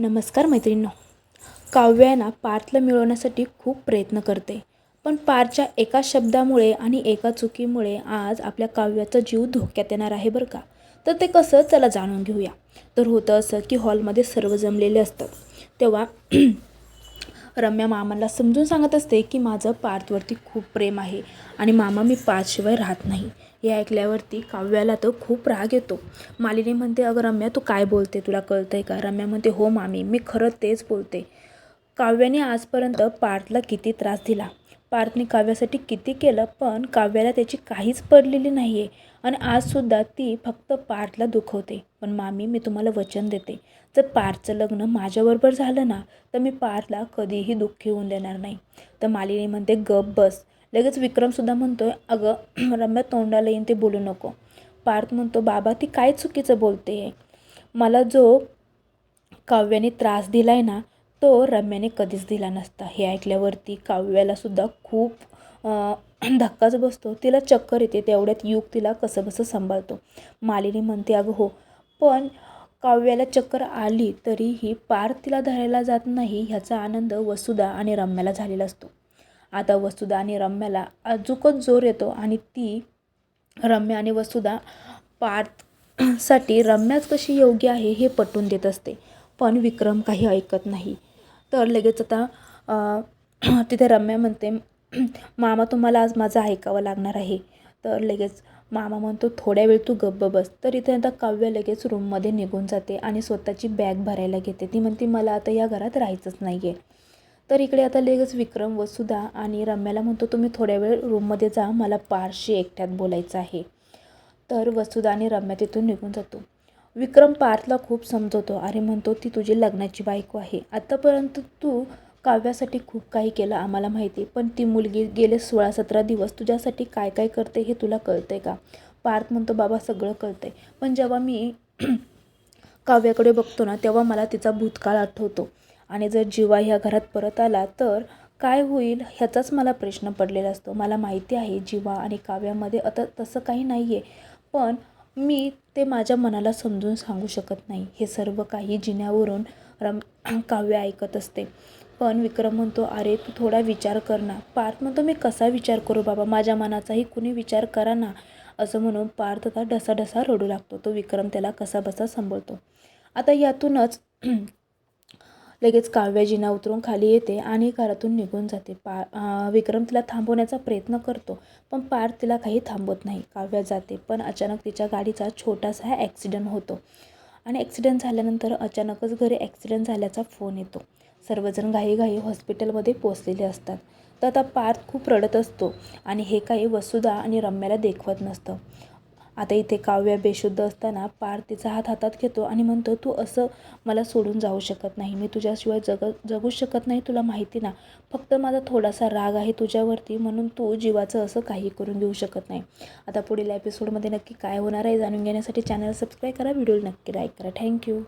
नमस्कार मैत्रिणींनो. काव्य आहे ना पार्थला मिळवण्यासाठी खूप प्रयत्न करते. पण पारच्या एका शब्दामुळे आणि एका चुकीमुळे आज आपल्या काव्याचा जीव धोक्यात येणार आहे बरं का? तर ते कसं चला जाणून घेऊया. तर होतं असं की हॉलमध्ये सर्व जमलेले असतात. तेव्हा रम्या मामाला समजून सांगत असते की माझं पार्थवरती खूप प्रेम आहे आणि मामा मी पार्थशिवाय राहत नाही. हे ऐकल्यावरती काव्याला तर खूप राग येतो. मालिनी म्हणते अगं रम्या तू काय बोलते? तुला कळतं आहे का? रम्या म्हणते हो मामी मी खरं तेच बोलते. काव्याने आजपर्यंत पार्थला किती त्रास दिला. पार्थने काव्यासाठी किती केलं पण काव्याला त्याची काहीच पडलेली नाही आहे आणि आजसुद्धा ती फक्त पार्थला दुखवते. पण मामी मी तुम्हाला वचन देते. जर पार्थचं लग्न माझ्याबरोबर झालं ना तर मी पार्थला कधीही दुःखी होऊन देणार नाही. तर मालिनी म्हणते गप बस. लगेच विक्रमसुद्धा म्हणतोय अगं रम्या तोंडाला येईन ते बोलू नको. पार्थ म्हणतो बाबा ती काय चुकीचं बोलते आहे मला जो काव्याने त्रास दिला आहे ना तो रम्याने कधीच दिला नसता. हे ऐकल्यावरती काव्यालासुद्धा खूप धक्काच बसतो. तिला चक्कर येते. तेवढ्यात युग तिला कसं बसं सांभाळतो. मालिनी म्हणते अगं हो. पण काव्याला चक्कर आली तरीही पार तिला धरायला जात नाही ह्याचा आनंद वसुधा आणि रम्याला झालेला असतो. आता वसुधा आणि रम्याला अजूकच जोर येतो आणि ती रम्या आणि वसुधा पार्थसाठी रम्याच कशी योग्य आहे हे पटवून देत असते. पण विक्रम काही ऐकत नाही. तर लगेच आता तिथे रम्या म्हणते मामा तुम्हाला आज माझं ऐकावं लागणार आहे. तर लगेच मामा म्हणतो थोड्या वेळ तू गप्प बस. तर इथे आता काव्य लगेच रूममध्ये निघून जाते आणि स्वतःची बॅग भरायला घेते. ती म्हणते मला आता या घरात राहायचंच नाही आहे तर इकडे आता लगेच विक्रम वसुधा आणि रम्याला म्हणतो तुम्ही थोड्या वेळ रूममध्ये जा मला पारशी एकट्यात बोलायचं आहे. तर वसुधा आणि रम्या तिथून निघून जातो. विक्रम पार्थला खूप समजवतो. अरे म्हणतो ती तुझी लग्नाची बायको आहे. आत्तापर्यंत तू काव्यासाठी खूप काही केलं आम्हाला माहिती. पण ती मुलगी गेले सोळा सतरा दिवस तुझ्यासाठी काय काय करते हे तुला कळते का? पार्थ म्हणतो बाबा सगळं कळतंय. पण जेव्हा मी काव्याकडे बघतो ना तेव्हा मला तिचा भूतकाळ आठवतो. आणि जर जीवा ह्या घरात परत आला तर काय होईल ह्याचाच मला प्रश्न पडलेला असतो. मला माहिती आहे जीवा आणि काव्यामध्ये आता तसं काही नाही आहे पण मी ते माझ्या मनाला समजून सांगू शकत नाही. हे सर्व काही जिन्यावरून रम काव्य ऐकत असते. पण विक्रम म्हणतो अरे तू थोडा विचार कर ना. पार्थ म्हणतो मी कसा विचार करू बाबा? माझ्या मनाचाही कुणी विचार करा ना. असं म्हणून पार्थ आता ढसाढसा रडू लागतो. तो विक्रम त्याला कसा बसा सांभाळतो. आता यातूनच लगेच काव्या जिना उतरून खाली येते आणि घरातून निघून जाते. पा विक्रम तिला थांबवण्याचा प्रयत्न करतो पण पार तिला काही थांबवत नाही. काव्या जाते पण अचानक तिच्या गाडीचा छोटासा ॲक्सिडेंट होतो. आणि ॲक्सिडेंट झाल्यानंतर अचानकच घरी ॲक्सिडेंट झाल्याचा फोन येतो. सर्वजण घाईघाई हॉस्पिटलमध्ये पोचलेले असतात. तर आता पार्थ खूप रडत असतो आणि हे काही वसुधा आणि रम्याला देखवत नसतं. आता इथे काव्य बेशुद्ध असताना पार तिचा हात हातात घेतो आणि म्हणतो तू असं मला सोडून जाऊ शकत नाही. मी तुझ्याशिवाय जग जगूच शकत नाही. तुला माहिती ना फक्त माझा थोडासा राग आहे तुझ्यावरती. म्हणून तू जीवाचं असं काही करून घेऊ शकत नाही. आता पुढील एपिसोडमध्ये नक्की काय होणार आहे जाणून घेण्यासाठी चॅनल सबस्क्राईब करा. व्हिडिओ नक्की लाईक करा. Thank you